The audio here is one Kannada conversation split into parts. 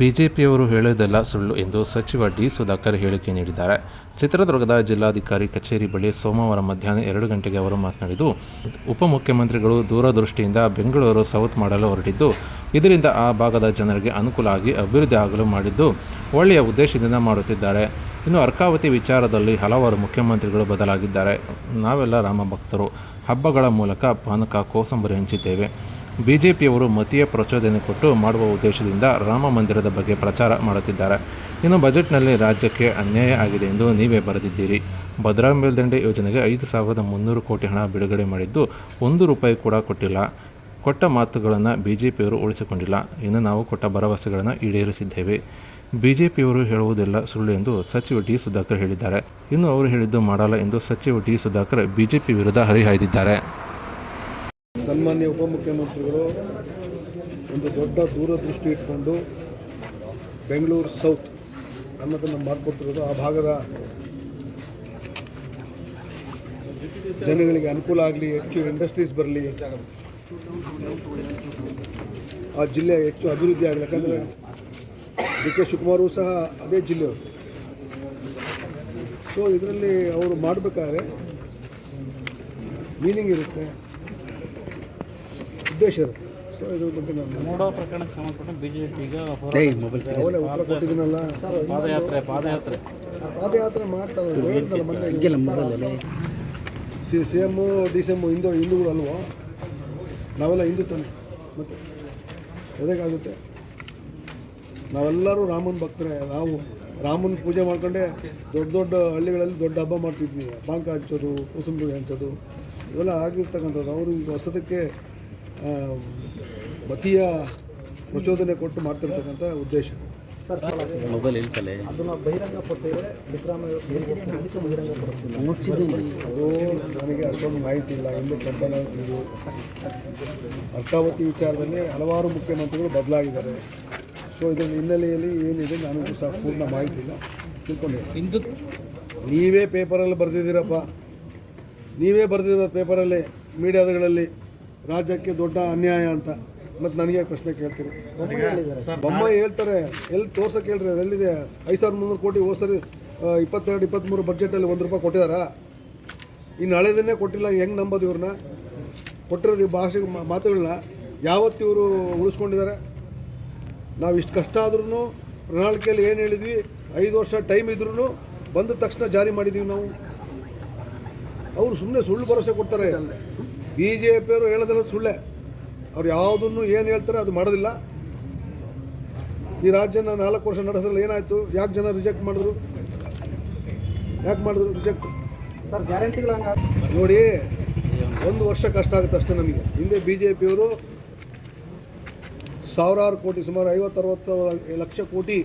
ಬಿಜೆಪಿಯವರು ಹೇಳೋದೆಲ್ಲ ಸುಳ್ಳು ಎಂದು ಸಚಿವ ಡಿ ಸುಧಾಕರ್ ಹೇಳಿಕೆ ನೀಡಿದ್ದಾರೆ. ಚಿತ್ರದುರ್ಗದ ಜಿಲ್ಲಾಧಿಕಾರಿ ಕಚೇರಿ ಬಳಿ ಸೋಮವಾರ ಮಧ್ಯಾಹ್ನ ಎರಡು ಗಂಟೆಗೆ ಅವರು ಮಾತನಾಡಿದ್ದು, ಉಪಮುಖ್ಯಮಂತ್ರಿಗಳು ದೂರದೃಷ್ಟಿಯಿಂದ ಬೆಂಗಳೂರು ಸೌತ್ ಮಾಡಲು ಹೊರಟಿದ್ದು, ಇದರಿಂದ ಆ ಭಾಗದ ಜನರಿಗೆ ಅನುಕೂಲ ಆಗಿ ಅಭಿವೃದ್ಧಿ ಆಗಲು ಮಾಡಿದ್ದು ಒಳ್ಳೆಯ ಉದ್ದೇಶದಿಂದ ಮಾಡುತ್ತಿದ್ದಾರೆ. ಇನ್ನು ಅರ್ಕಾವತಿ ವಿಚಾರದಲ್ಲಿ ಹಲವಾರು ಮುಖ್ಯಮಂತ್ರಿಗಳು ಬದಲಾಗಿದ್ದಾರೆ. ನಾವೆಲ್ಲ ರಾಮ ಭಕ್ತರು ಹಬ್ಬಗಳ ಮೂಲಕ ಪಾನಕ, ಕೋಸಂಬರಿ ಹಂಚಿದ್ದೇವೆ. ಬಿಜೆಪಿಯವರು ಮತೀಯ ಪ್ರಚೋದನೆ ಕೊಟ್ಟು ಮಾಡುವ ಉದ್ದೇಶದಿಂದ ರಾಮ ಮಂದಿರದ ಬಗ್ಗೆ ಪ್ರಚಾರ ಮಾಡುತ್ತಿದ್ದಾರೆ. ಇನ್ನು ಬಜೆಟ್ನಲ್ಲಿ ರಾಜ್ಯಕ್ಕೆ ಅನ್ಯಾಯ ಆಗಿದೆ ಎಂದು ನೀವೇ ಬರೆದಿದ್ದೀರಿ. ಭದ್ರಾ ಮೇಲ್ದಂಡೆ ಯೋಜನೆಗೆ ಐದು ಸಾವಿರದ ಮುನ್ನೂರು ಕೋಟಿ ಹಣ ಬಿಡುಗಡೆ ಮಾಡಿದ್ದು ಒಂದು ರೂಪಾಯಿ ಕೂಡ ಕೊಟ್ಟಿಲ್ಲ. ಕೊಟ್ಟ ಮಾತುಗಳನ್ನು ಬಿ ಜೆ ಪಿಯವರು ಉಳಿಸಿಕೊಂಡಿಲ್ಲ. ಇನ್ನು ನಾವು ಕೊಟ್ಟ ಭರವಸೆಗಳನ್ನು ಈಡೇರಿಸಿದ್ದೇವೆ. ಬಿ ಜೆ ಪಿಯವರು ಹೇಳುವುದೆಲ್ಲ ಸುಳ್ಳು ಎಂದು ಸಚಿವ ಡಿ ಸುಧಾಕರ್ ಹೇಳಿದ್ದಾರೆ. ಇನ್ನು ಅವರು ಹೇಳಿದ್ದು ಮಾಡಲ್ಲ ಎಂದು ಸಚಿವ ಡಿ ಸುಧಾಕರ್ ಬಿಜೆಪಿ ವಿರುದ್ಧ ಹರಿಹಾಯ್ದಿದ್ದಾರೆ. ಸನ್ಮಾನ್ಯ ಉಪಮುಖ್ಯಮಂತ್ರಿಗಳು ಒಂದು ದೊಡ್ಡ ದೂರದೃಷ್ಟಿ ಇಟ್ಕೊಂಡು ಬೆಂಗಳೂರು ಸೌತ್ ಅನ್ನೋದನ್ನು ಮಾಡಿಕೊಟ್ಟಿರೋದು ಆ ಭಾಗದ ಜನಗಳಿಗೆ ಅನುಕೂಲ ಆಗಲಿ, ಹೆಚ್ಚು ಇಂಡಸ್ಟ್ರೀಸ್ ಬರಲಿ, ಆ ಜಿಲ್ಲೆ ಹೆಚ್ಚು ಅಭಿವೃದ್ಧಿ ಆಗಲಿ. ಯಾಕಂದರೆ ಡಿ ಕೆ ಶಿವಕುಮಾರು ಸಹ ಅದೇ ಜಿಲ್ಲೆಯವರು ಸೊ ಇದರಲ್ಲಿ ಅವರು ಮಾಡಬೇಕಾದ್ರೆ ಮೀನಿಂಗ್ ಇರುತ್ತೆ. ಉದ್ದೇಶ ಇರುತ್ತೆ. ಸೊ ಇದ್ರ ಬಗ್ಗೆ ನಾನು ನೋಡೋ ಪ್ರಕರಣಕ್ಕೆ ಸಂಬಂಧಪಟ್ಟ ಅವಲೇ ಉತ್ತರ ಕೊಟ್ಟಿದ್ದೀನಲ್ಲ. ಪಾದಯಾತ್ರೆ ಪಾದಯಾತ್ರೆ. ಪಾದಯಾತ್ರೆ ಮಾಡ್ತಾರೆ ಮೊನ್ನೆ C C M D C M Hindu ಹಿಂದೂಗಳು ಅಲ್ವೋ? ನಾವೆಲ್ಲ ಹಿಂದೂ ತಾನೆ. ಮತ್ತೆ ಎದಕ್ಕಾಗುತ್ತೆ? ನಾವೆಲ್ಲರೂ ರಾಮನ ಭಕ್ತರೇ. ನಾವು ರಾಮನ ಪೂಜೆ ಮಾಡ್ಕೊಂಡೆ ದೊಡ್ಡ ದೊಡ್ಡ ಹಳ್ಳಿಗಳಲ್ಲಿ ದೊಡ್ಡ ಹಬ್ಬ ಮಾಡ್ತಿದ್ವಿ. ಬಾಂಕ ಹಂಚೋದು ಕುಸುಂಬರಿ ಹಂಚೋದು. ಇವೆಲ್ಲ ಆಗಿರ್ತಕ್ಕಂಥದ್ದು. ಅವರು ಈಗ ಹೊಸದಕ್ಕೆ ಮತೀಯ ಪ್ರಚೋದನೆ ಕೊಟ್ಟು ಮಾಡ್ತಿರ್ತಕ್ಕಂಥ ಉದ್ದೇಶ. ಮೊಬೈಲ್ ಇಲ್ಸಲೆ ಅದು ನನಗೆ ಅಷ್ಟೊಂದು ಮಾಹಿತಿ ಇಲ್ಲ. ಇನ್ನು ಕಂಪನ ಇದು ಅರ್ಕಾವತಿ ವಿಚಾರದಲ್ಲಿ ಹಲವಾರು ಮುಖ್ಯಮಂತ್ರಿಗಳು ಬದಲಾಗಿದ್ದಾರೆ. ಸೊ ಇದರ ಹಿನ್ನೆಲೆಯಲ್ಲಿ ಏನಿದೆ ನಾನು ಸಹ ಪೂರ್ಣ ಮಾಹಿತಿ ಇಲ್ಲ. ತಿಳ್ಕೊಂಡಿದ್ದೀನಿ ಇಂದು ನೀವೇ ಪೇಪರಲ್ಲಿ ಬರೆದಿದ್ದೀರಪ್ಪ. ನೀವೇ ಬರೆದಿರೋ ಪೇಪರಲ್ಲಿ ಮೀಡಿಯಾಗಳಲ್ಲಿ ರಾಜ್ಯಕ್ಕೆ ದೊಡ್ಡ ಅನ್ಯಾಯ ಅಂತ. ಮತ್ತು ನನಗೆ ಪ್ರಶ್ನೆ ಕೇಳ್ತೀರಿ? ಬೊಮ್ಮ ಹೇಳ್ತಾರೆ ಎಲ್ಲಿ ತೋರ್ಸಕ್ಕೆ ಹೇಳ್ರಿ ಎಲ್ಲಿದೆ? ಐದು ಸಾವಿರದ ಮುನ್ನೂರು ಕೋಟಿ ಹೋದ ಸರಿ ಆ, ಇಪ್ಪತ್ತೆರಡು ಇಪ್ಪತ್ತ್ಮೂರು ಬಜೆಟಲ್ಲಿ ಒಂದು ರೂಪಾಯಿ ಕೊಟ್ಟಿದ್ದಾರಾ ಇನ್ನು ಹಳೆದನ್ನೇ ಕೊಟ್ಟಿಲ್ಲ ಹೆಂಗೆ ನಂಬೋದು ಇವ್ರನ್ನ? ಕೊಟ್ಟಿರೋದು ಈ ಭಾಷೆ ಮಾತುಗಳನ್ನ ಯಾವತ್ತು ಇವರು ಉಳಿಸ್ಕೊಂಡಿದ್ದಾರೆ ನಾವು ಇಷ್ಟು ಕಷ್ಟ ಆದ್ರೂ ಪ್ರಣಾಳಿಕೆಯಲ್ಲಿ ಏನು ಹೇಳಿದ್ವಿ? ಐದು ವರ್ಷ ಟೈಮ್ ಇದ್ರೂ ಬಂದ ತಕ್ಷಣ ಜಾರಿ ಮಾಡಿದ್ದೀವಿ ನಾವು. ಅವರು ಸುಮ್ಮನೆ ಸುಳ್ಳು ಭರವಸೆ ಕೊಡ್ತಾರೆ. ಬಿ ಜೆ ಪಿಯವರು ಹೇಳೋದೆಲ್ಲ ಸುಳ್ಳೆ. ಅವ್ರು ಯಾವುದನ್ನು ಏನು ಹೇಳ್ತಾರೆ ಅದು ಮಾಡೋದಿಲ್ಲ. ಈ ರಾಜ್ಯನ ನಾಲ್ಕು ವರ್ಷ ನಡೆಸೋದ್ರಲ್ಲಿ ಏನಾಯಿತು? ಯಾಕೆ ಜನ ರಿಜೆಕ್ಟ್ ಮಾಡಿದ್ರು? ಯಾಕೆ ಮಾಡಿದ್ರು ರಿಜೆಕ್ಟ್ ಸರ್ ಗ್ಯಾರಂಟಿಗಳು ನೋಡಿ ಒಂದು ವರ್ಷ ಕಷ್ಟ ಆಗುತ್ತೆ ಅಷ್ಟೇ ನಮಗೆ. ಹಿಂದೆ ಬಿ ಜೆ ಪಿಯವರು ಸಾವಿರಾರು ಕೋಟಿ ಸುಮಾರು ಐವತ್ತರವತ್ತು ಲಕ್ಷ ಕೋಟಿ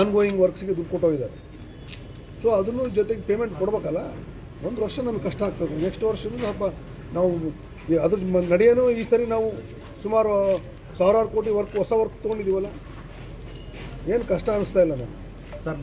ಆನ್ಗೋಯಿಂಗ್ ವರ್ಕ್ಸ್ಗೆ ದುಡ್ಡು ಕೊಟ್ಟೋಗಿದ್ದಾರೆ. ಸೊ ಅದನ್ನು ಜೊತೆಗೆ ಪೇಮೆಂಟ್ ಕೊಡ್ಬೇಕಲ್ಲ? ಒಂದು ವರ್ಷ ನಮ್ಗೆ ಕಷ್ಟ ಆಗ್ತದೆ. ನೆಕ್ಸ್ಟ್ ವರ್ಷದಿಂದ ಸ್ವಲ್ಪ ನಾವು ಅದ್ರ ನಡೆಯೋ ಈ ಸರಿ ನಾವು ಸುಮಾರು ಸಾವಿರಾರು ಕೋಟಿ ವರ್ಕ್ ಹೊಸ ವರ್ಕ್ ತೊಗೊಂಡಿದ್ದೀವಲ್ಲ? ಏನು ಕಷ್ಟ ಅನ್ನಿಸ್ತಾ ಇಲ್ಲ ನಾನು ಸರ್